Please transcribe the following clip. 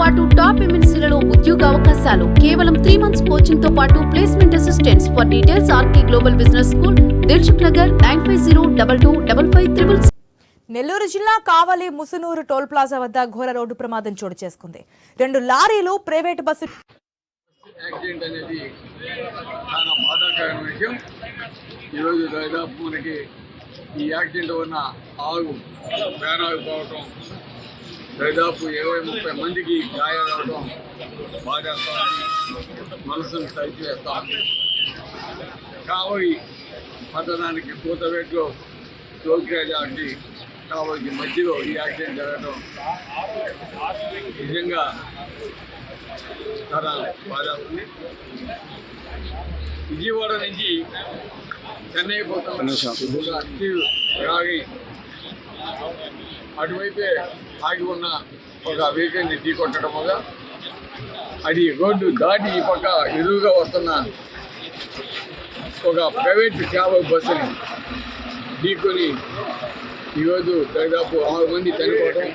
పాటు టాప్ ఎంఎన్సీలలో ఉద్యోగ అవకాశాలు. కేవలం త్రీ మంత్స్ కోచింగ్తో పాటు placement assistants for details RK global business school Dilsukh Nagar nine five zero double two double five triple Nellore జిల్లా Kavali Musunuru toll plaza వద్ద ఘోర రోడ్డు ప్రమాదం చోటు చేసుకుంది. రెండు లారీలు ప్రైవేటు బస్సు యాక్సిడెంట్ అనేది చాలా బాధాకరమైన విషయం. ఈరోజు దాదాపు మనకి ఈ యాక్సిడెంట్ వలన ఆగు ప్రాణాగిపోవటం దాదాపు ఇరవై ముప్పై మందికి గాయాలవడం బాధేస్తా ఉంది మనసును సరిచేస్తా కావలి పట్టణానికి పూతవేట్లో టోల్కేజాకి కావలికి మధ్యలో ఈ యాక్సిడెంట్ జరగడం నిజంగా చాలా బాగా ఉంది విజయవాడ నుంచి చెన్నై పోతున్న రాగి అటువైపే ఆగి ఉన్న ఒక వెహికల్ని ఢీ వల్ల అది రోడ్డు దాటి ఈ పక్క ఎదురుగా వస్తున్న ఒక ప్రైవేట్ క్యాబ్ బస్సుని ఢీకొని ఈరోజు దాదాపు ఆరు మంది చనిపోవడం